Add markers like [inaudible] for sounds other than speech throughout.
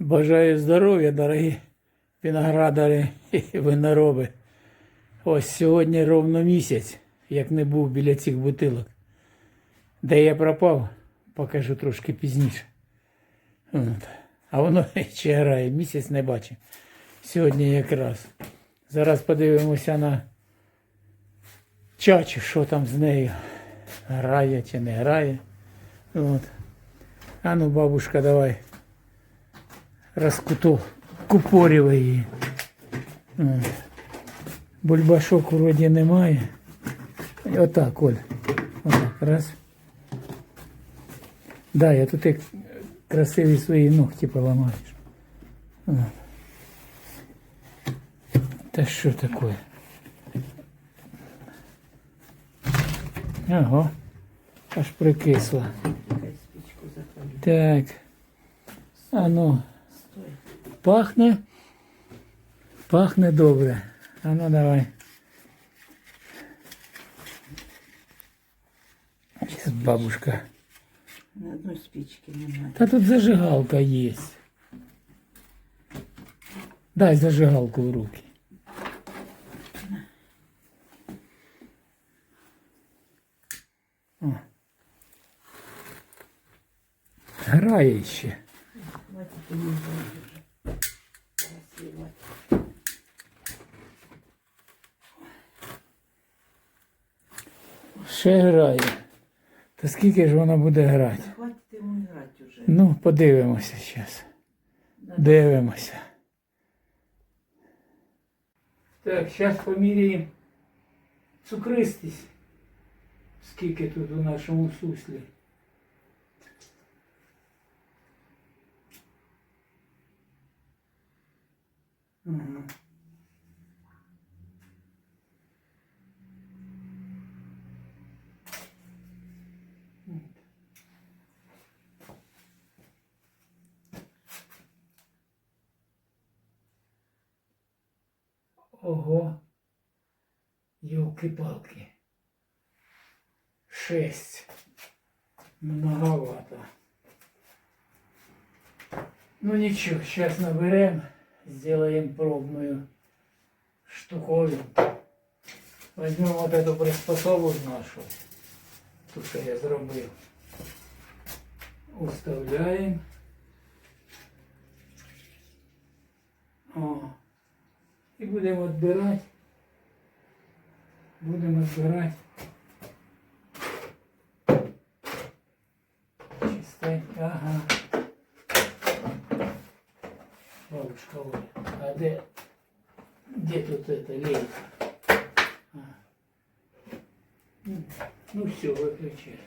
Бажаю здоров'я, дорогі виноградарі і винороби. Ось сьогодні ровно місяць, як не був біля цих бутилок. Де я пропав, покажу трошки пізніше. А воно [laughs] ще грає, місяць не бачив. Сьогодні якраз. Зараз подивимося на чачу, що там з нею. Грає чи не грає. От. А ну, бабушка, давай раскуту купорювай її. Бульбашок вроді немає. Отак, Оль. Отак, раз. Да, я тут як красиві свої ногті поламаєш. Та що таке? Ага. Аж запалю. Так. А ну. Пахне. Пахне добре. А ну давай. Сейчас бабушка. На одной спичке не надо. Та тут зажигалка есть. Дай зажигалку в руки. О. Грає ще. Хватит Ще грає. Та скільки ж вона буде грати? Хватит ему играть уже. Ну, подивимося зараз. Дивимося. Так, зараз поміряємо цукристість. Скільки тут у нашому суслі. Ага. Ого. Ёлки-палки. Шесть. Многовато. Ну ничего, сейчас наберем, сделаем пробную штуковину. Возьмем вот эту приспособу нашу, ту, що я зробив. Уставляем. О. І будемо відбирати. Будемо відбирати. Чистенько, ага. Бабушка Оля, а де, де тут эта лейка? А. Ну, Ну все, выключай.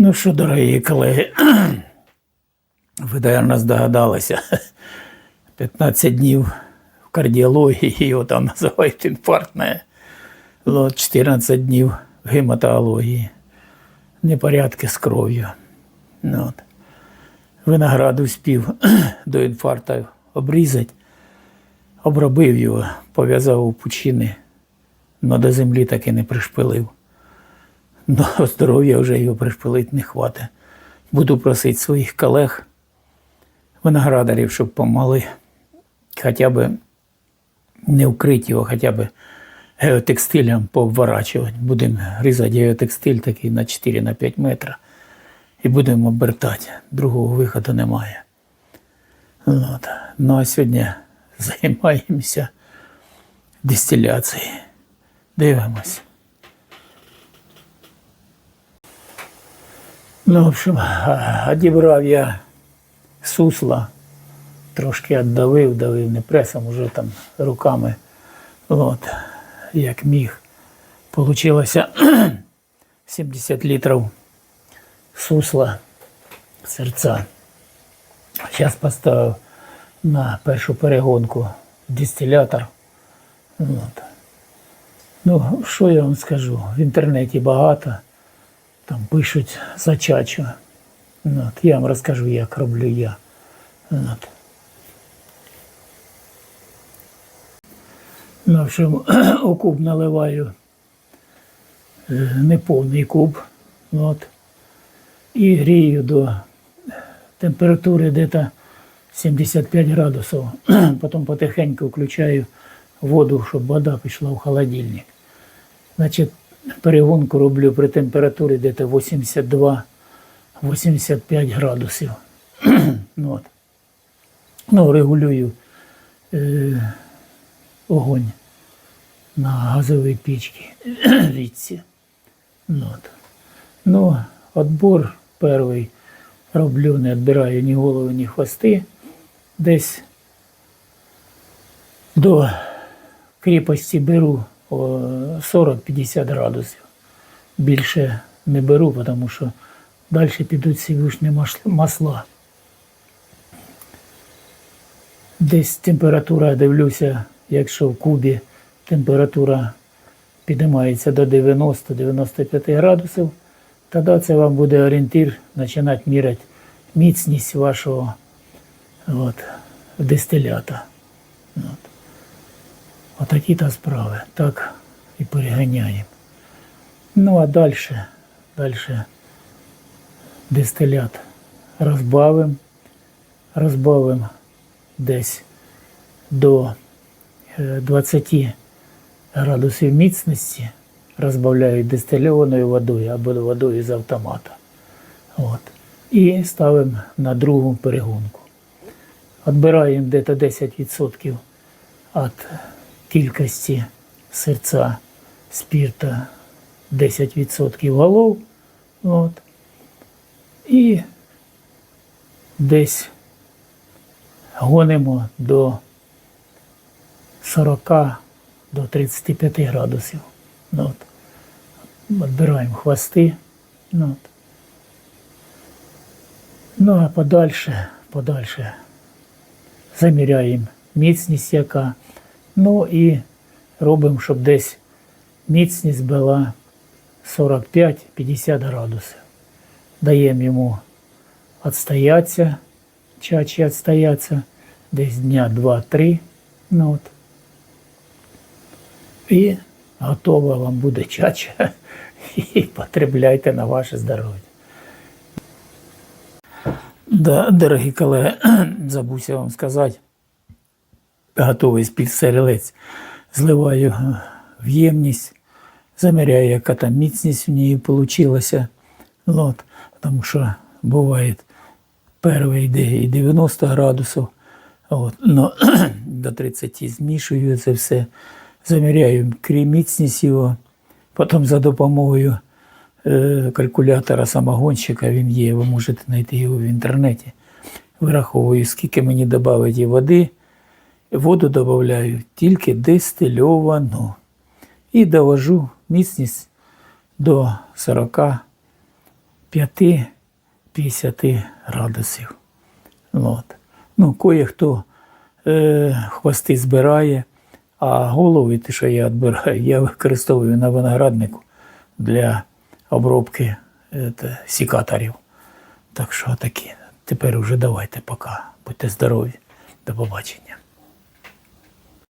Ну що, дорогі колеги, [clears throat] ви, мабуть, здогадалися. [laughs] 15 днів в кардіології, [laughs] його там називають інфарктне. 14 днів в гематології. Непорядки з кров'ю. Ну, от. Виноград успів [clears throat] до інфаркту обрізати, обробив його, пов'язав у пучини, але до землі так і не пришпилив. Ну, здоров'я вже його пришпилити не хватить. Буду просити своїх колег, виноградарів, щоб помогли хоча б не вкрити його, хоча б геотекстилем пообворачувати. Будемо різати геотекстиль такий на 4 на 5 метрів і будемо обертати. Другого виходу немає. От. Ну а сьогодні займаємося дистиляцією. Дивимось. Ну, в общем, одібрав я сусла, трошки віддавив, давив не пресом, уже там руками, от, як міг. Получилося [clears throat] 70 літрів сусла серця. Зараз поставив на першу перегонку дистилятор. От. Ну, що я вам скажу? В інтернеті багато там пишуть за чачу. Ну, От, я вам розкажу, як роблю я. От. Ну, в общем, [clears throat] у куб наливаю е, неповний куб. От. І грію до температури десь 75 градусів. [clears throat] Потім потихеньку включаю воду, щоб вода пішла в холодильник. Значить, перегонку роблю при температурі десь 82-85 градусів. [clears throat] ну, от. ну, регулюю е, огонь на газовій пічці [clears throat] річці. Ну, от. ну, отбор перший роблю, не відбираю ні голови, ні хвости. Десь до кріпості беру 40-50 градусів. Більше не беру, тому що далі підуть сівушні масла. Десь температура, дивлюся, якщо в кубі температура піднімається до 90-95 градусів, тоді це вам буде орієнтир починати міряти міцність вашого от, дистилята. От. Отакі та справи. Так і переганяємо. Ну а далі, далі дистилят розбавимо, розбавимо десь до е, 20 градусів міцності, розбавляю дистильованою водою або водою з автомата. От. І ставимо на другу перегонку. Відбираємо десь 10% від кількості серця спірта 10% голов. От. І десь гонимо до 40 до 35 градусів. От. Відбираємо хвости. От. ну а подальше, подальше заміряємо міцність яка. Ну і робимо, щоб десь міцність була 45-50 градусів. Даємо йому відстоятися, чачі відстоятися, десь дня 2-3. Ну, от. І готова вам буде чача. І потребляйте на ваше здоров'я. Да, дорогі колеги, [clears throat] забувся вам сказати готовий з співсерелець. Зливаю е, в ємність, заміряю, яка там міцність в ній вийшла. От, тому що буває перший йде і 90 градусів, от, но [clears throat] до 30 змішую це все, заміряю крім міцність його, потім за допомогою е, калькулятора самогонщика, він є, ви можете знайти його в інтернеті. Вираховую, скільки мені додати води. Воду додаю тільки дистильовану. І довожу міцність до 45-50 градусів. От. Ну, кое-хто е, хвости збирає, а голови, те, що я відбираю, я використовую на винограднику для обробки е, сікаторів. Так що такі. Тепер уже давайте пока. Будьте здорові. До побачення.